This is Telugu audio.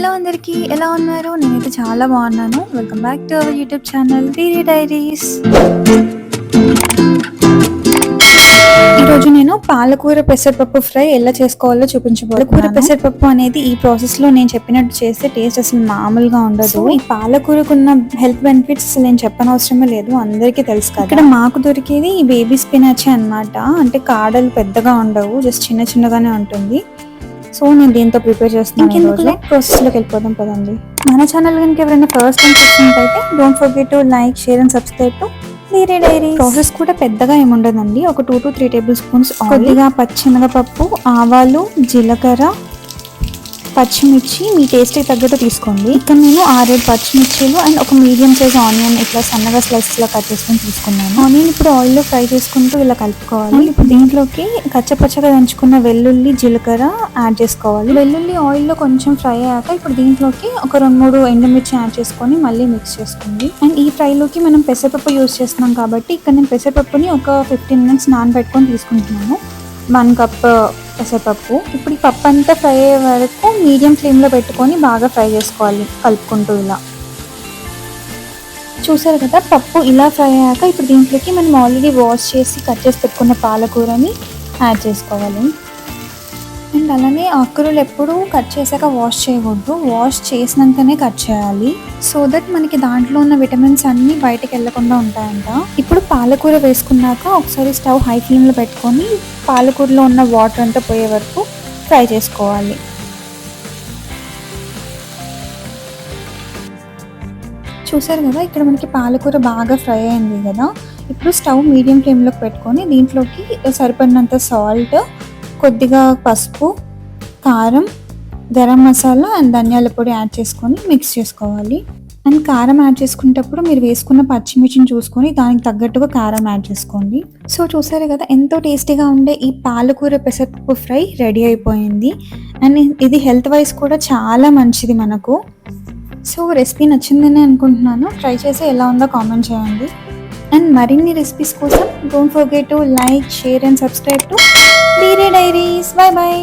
హలో అందరికీ ఎలా ఉన్నారు? నేనైతే చాలా బాగున్నాను. Welcome back to our YouTube channel Deere diaries ఈరోజు నేను పాలకూర పెసరపప్పు ఫ్రై ఎలా చేసుకోవాలో చూపించబోతున్నాను. పాలకూర పెసరపప్పు అనేది ఈ ప్రాసెస్లో నేను చెప్పినట్టు చేస్తే టేస్ట్ అసలు మామూలుగా ఉండదు. ఈ పాలకూరకు ఉన్న హెల్త్ బెనిఫిట్స్ నేను చెప్పనవసరమే లేదు అందరికీ తెలుసు కదా. ఇక్కడ మాకు దొరికేది ఈ బేబీ స్పినాచ్ అన్నమాట. అంటే కాడలు పెద్దగా ఉండవు జస్ట్ చిన్న చిన్నగానే ఉంటుంది. సో నేను దీంతో ప్రిపేర్ చేస్తున్నాను ప్రాసెస్లోకి వెళ్ళిపోదాం పదండి. మన ఛానల్ కనుక ఎవరైనా ఫస్ట్ టైం చూసినట్టయితే don't forget to like share and subscribe to diary diary process కూడా పెద్దగా ఏమి ఉండదండి ఒక two to three tablespoons కొద్దిగా పచ్చిమిరపప్పు ఆవాలు జీలకర్ర పచ్చిమిర్చి మీ టేస్ట్కి తగ్గట్టు తీసుకోండి. ఇక్కడ నేను ఆరేడు పచ్చిమిర్చిలు అండ్ ఒక మీడియం సైజ్ ఆనియన్ ఇట్లా సన్నగా స్లైస్ లా కట్ చేసుకొని తీసుకున్నాను. ఆనియన్ ఇప్పుడు ఆయిల్లో ఫ్రై చేసుకుంటూ ఇలా కలుపుకోవాలి. ఇప్పుడు దీంట్లోకి కచ్చపచ్చగా దంచుకున్న వెల్లుల్లి జీలకర్ర యాడ్ చేసుకోవాలి. వెల్లుల్లి ఆయిల్లో కొంచెం ఫ్రై అయ్యాక ఇప్పుడు దీంట్లోకి ఒక రెండు మూడు ఎండుమిర్చి యాడ్ చేసుకొని మళ్ళీ మిక్స్ చేసుకోండి. అండ్ ఈ ఫ్రైలోకి మనం పెసరపప్పు యూస్ చేస్తున్నాం కాబట్టి ఇక్కడ నేను పెసరపప్పుని ఒక ఫిఫ్టీన్ మినిట్స్ నానబెట్టుకొని తీసుకుంటున్నాను. వన్ కప్ పెసరపప్పు ఇప్పుడు ఈ పప్పు అంతా ఫ్రై అయ్యే వరకు మీడియం ఫ్లేమ్లో పెట్టుకొని బాగా ఫ్రై చేసుకోవాలి కలుపుకుంటూ ఇలా. చూసారు కదా పప్పు ఇలా ఫ్రై అయ్యాక ఇప్పుడు దీంట్లోకి మనం ఆల్రెడీ వాష్ చేసి కట్ చేసి పెట్టుకున్న పాలకూరని యాడ్ చేసుకోవాలి. అండ్ అలానే ఆకుకూరలు ఎప్పుడు కట్ చేశాక వాష్ చేయకూడదు. వాష్ చేసినాకనే కట్ చేయాలి. సో దట్ మనకి దాంట్లో ఉన్న విటమిన్స్ అన్నీ బయటకు వెళ్ళకుండా ఉంటాయంట. ఇప్పుడు పాలకూర వేసుకున్నాక ఒకసారి స్టవ్ హై ఫ్లేమ్లో పెట్టుకొని పాలకూరలో ఉన్న వాటర్ అంతా పోయే వరకు ఫ్రై చేసుకోవాలి. చూసారు కదా ఇక్కడ మనకి పాలకూర బాగా ఫ్రై అయింది కదా. ఇప్పుడు స్టవ్ మీడియం ఫ్లేమ్లోకి పెట్టుకొని దీంట్లోకి సరిపడినంత సాల్ట్ కొద్దిగా పసుపు కారం గరం మసాలా అండ్ ధనియాల పొడి యాడ్ చేసుకొని మిక్స్ చేసుకోవాలి. అండ్ కారం యాడ్ చేసుకునేటప్పుడు మీరు వేసుకున్న పచ్చిమిర్చిని చూసుకొని దానికి తగ్గట్టుగా కారం యాడ్ చేసుకోండి. సో చూసారు కదా ఎంతో టేస్టీగా ఉండే ఈ పాలకూర పెసరపప్పు ఫ్రై రెడీ అయిపోయింది. అండ్ ఇది హెల్త్ వైజ్ కూడా చాలా మంచిది మనకు. సో రెసిపీ నచ్చిందని అనుకుంటున్నాను. ట్రై చేసి ఎలా ఉందో కామెంట్ చేయండి. అండ్ మరిన్ని రెసిపీస్ కోసం don't forget to like share and subscribe to Deere diaries. Bye bye